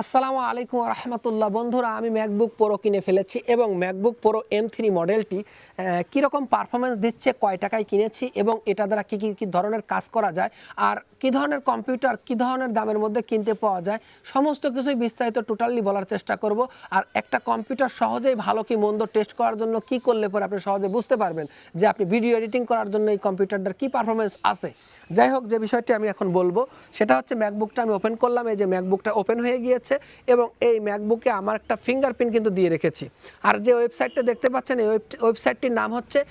আসসালামু আলাইকুম রহমতুল্লাহ। বন্ধুরা, আমি ম্যাকবুক প্রো কিনে ফেলেছি এবং ম্যাকবুক প্রো এম থ্রি মডেলটি কীরকম পারফরমেন্স দিচ্ছে, কয় টাকায় কিনেছি এবং এটা দ্বারা কী কী কী ধরনের কাজ করা যায় আর কী ধরনের কম্পিউটার কী ধরনের দামের মধ্যে কিনতে পাওয়া যায়, সমস্ত কিছুই বিস্তারিত টোটালি বলার চেষ্টা করব। আর একটা কম্পিউটার সহজেই ভালো কি মন্দ টেস্ট করার জন্য কি করলে পরে আপনি সহজে বুঝতে পারবেন যে আপনি ভিডিও এডিটিং করার জন্য এই কম্পিউটারটার কী পারফরমেন্স আছে। যাই হোক, যে বিষয়টি আমি এখন বলব, সেটা হচ্ছে ম্যাকবুকটা আমি ওপেন করলাম। এই যে ম্যাকবুকটা ওপেন হয়ে গিয়েছে। এবং এই ম্যাকবুকে আমার একটা ফিঙ্গারপ্রিন্ট কিন্তু দিয়ে রেখেছি। আর যে ওয়েবসাইটটা দেখতে পাচ্ছেন, এই ওয়েব- ওয়েবসাইটটির নাম হচ্ছে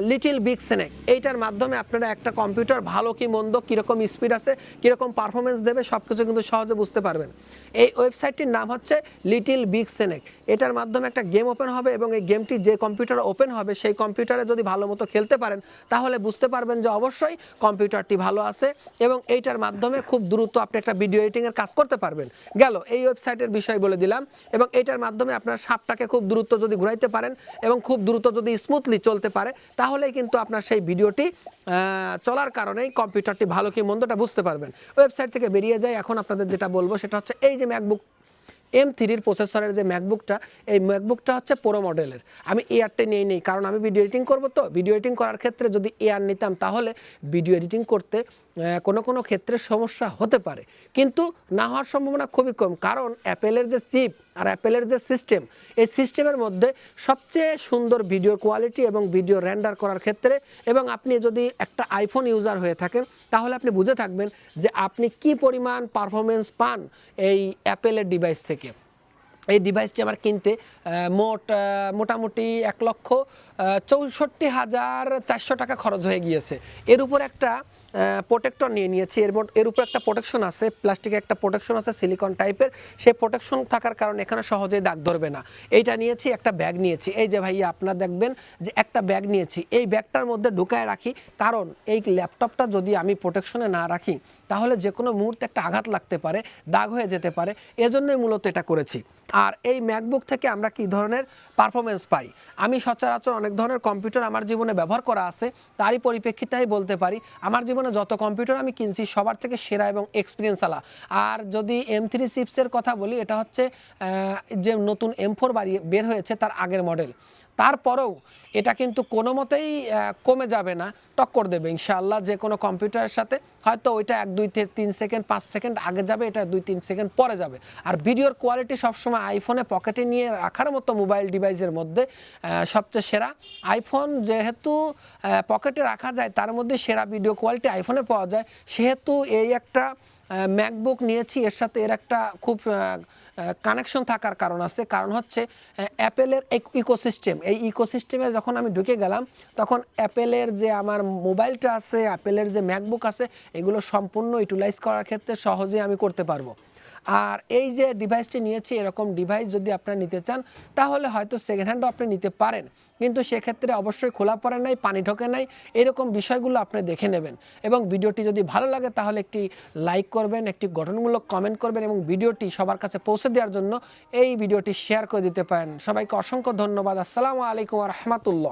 লিটিল বিগ স্নেক। এইটার মাধ্যমে আপনারা একটা কম্পিউটার, ভালো কি মন্দ, কীরকম স্পিড আছে, কীরকম পারফরমেন্স দেবে সব কিছু কিন্তু সহজে বুঝতে পারবেন। এই ওয়েবসাইটটির নাম হচ্ছে লিটিল বিগ স্নেক। এটার মাধ্যমে একটা গেম ওপেন হবে এবং এই গেমটি যে কম্পিউটার ওপেন হবে, সেই কম্পিউটারে যদি ভালো মতো খেলতে পারেন, তাহলে বুঝতে পারবেন যে অবশ্যই কম্পিউটারটি ভালো আছে এবং এইটার মাধ্যমে খুব দ্রুত আপনি একটা ভিডিও এডিটিংয়ের কাজ করতে পারবেন। গেল এই ওয়েবসাইটের বিষয় বলে দিলাম এবং এইটার মাধ্যমে আপনার সাপটাকে খুব দ্রুত যদি ঘুরাইতে পারেন এবং খুব দ্রুত যদি স্মুথলি চলতে পারে, তাহলেই কিন্তু আপনার সেই ভিডিওটি চলার কারণেই কম্পিউটারটি ভালো কি মন্দটা বুঝতে পারবেন। ওয়েবসাইট থেকে বেরিয়ে যায় এখন আপনাদের যেটা বলব সেটা হচ্ছে এই যে ম্যাকবুক এম থ্রির প্রসেসরের যে ম্যাকবুকটা এই ম্যাকবুকটা হচ্ছে পুরো মডেলের আমি এয়ারটা নিয়ে নিই, কারণ আমি ভিডিও এডিটিং করব তো। ভিডিও এডিটিং করার ক্ষেত্রে যদি এয়ার নিতাম, তাহলে ভিডিও এডিটিং করতে কোনো কোনো ক্ষেত্রে সমস্যা হতে পারে। কিন্তু না হওয়ার সম্ভাবনা খুবই কম। কারণ অ্যাপেলের যে চিপ আর অ্যাপেলের যে সিস্টেম, এই সিস্টেমের মধ্যে সবচেয়ে সুন্দর ভিডিও কোয়ালিটি এবং ভিডিও র্যান্ডার করার ক্ষেত্রে এবং আপনি যদি একটা আইফোন ইউজার হয়ে থাকেন, তাহলে আপনি বুঝে থাকবেন যে আপনি কি পরিমাণ পারফরমেন্স পান এই অ্যাপেলের ডিভাইস থেকে। এই ডিভাইসটি আমার কিনতে মোট মোটামুটি এক লক্ষ চৌষট্টি হাজার চারশো টাকা খরচ হয়ে গিয়েছে। এর উপর একটা প্রোটেক্টর নিয়ে নিয়েছি। এর এর উপর একটা প্রোটেকশন আছে প্লাস্টিকের একটা প্রোটেকশন আছে সিলিকন টাইপের সেই প্রোটেকশন থাকার কারণে এখানে সহজেই দাগ ধরবে না। এইটা নিয়েছি, একটা ব্যাগ নিয়েছি। এই যে ভাইয়া, আপনারা দেখবেন যে একটা ব্যাগ নিয়েছি। এই ব্যাগটার মধ্যে ঢুকায় রাখি। কারণ এই ল্যাপটপটা যদি আমি প্রোটেকশনে না রাখি, তাহলে যে কোনো মুহূর্তে একটা আঘাত লাগতে পারে, দাগ হয়ে যেতে পারে। এজন্যই মূলত এটা করেছি। আর এই ম্যাকবুক থেকে আমরা কি ধরনের পারফরমেন্স পাই? আমি সচরাচর অনেক ধরনের কম্পিউটার আমার জীবনে ব্যবহার করা আছে। তারই পরিপ্রেক্ষিতে বলতে পারি, আমার জীবনে যত কম্পিউটার আমি কিনছি, সবার থেকে সেরা এবং এক্সপিরিয়েন্স আলা। আর যদি এম থ্রি সিপসের কথা বলি, এটা হচ্ছে যে নতুন এম ফোর বাড়িয়ে বের হয়েছে তার আগের মডেল তারপরেও এটা কিন্তু কোনো মতেই কমে যাবে না, টক্কর দেবে। ইনশাআল্লাহ যে কোনো কম্পিউটারের সাথে হয়তো ওইটা এক, দুই তিন সেকেন্ড, পাঁচ সেকেন্ড আগে যাবে, এটা দুই, তিন সেকেন্ড পরে যাবে। আর ভিডিওর কোয়ালিটি সবসময় আইফোনে পকেটে নিয়ে রাখার মতো মোবাইল ডিভাইসের মধ্যে সবচেয়ে সেরা। আইফোন যেহেতু পকেটে রাখা যায়, তার মধ্যে সেরা ভিডিও কোয়ালিটি আইফোনে পাওয়া যায়। সেহেতু এই একটা ম্যাকবুক নিয়েছি, এর সাথে এর একটা খুব কানেকশন থাকার কারণ আছে। কারণ হচ্ছে অ্যাপেলের ইকোসিস্টেম এই ইকোসিস্টেমে যখন আমি ঢুকে গেলাম, তখন অ্যাপেলের যে আমার মোবাইলটা আছে অ্যাপেলের যে ম্যাকবুক আছে, এগুলো সম্পূর্ণ ইউটিলাইজ করার ক্ষেত্রে সহজে আমি করতে পারব। আর এই যে ডিভাইসটি নিয়েছি, এরকম ডিভাইস যদি আপনারা নিতে চান, তাহলে হয়তো সেকেন্ড হ্যান্ডও আপনি নিতে পারেন। কিন্তু সেক্ষেত্রে অবশ্যই খোলা পড়ে নাই, পানি ঢোকে নাই, এরকম বিষয়গুলো আপনি দেখে নেবেন। এবং ভিডিওটি যদি ভালো লাগে, তাহলে একটি লাইক করবেন, একটি গঠনমূলক কমেন্ট করবেন এবং ভিডিওটি সবার কাছে পৌঁছে দেওয়ার জন্য এই ভিডিওটি শেয়ার করে দিতে পারেন। সবাইকে অসংখ্য ধন্যবাদ। আসসালামু আলাইকুম রহমতুল্লাহ।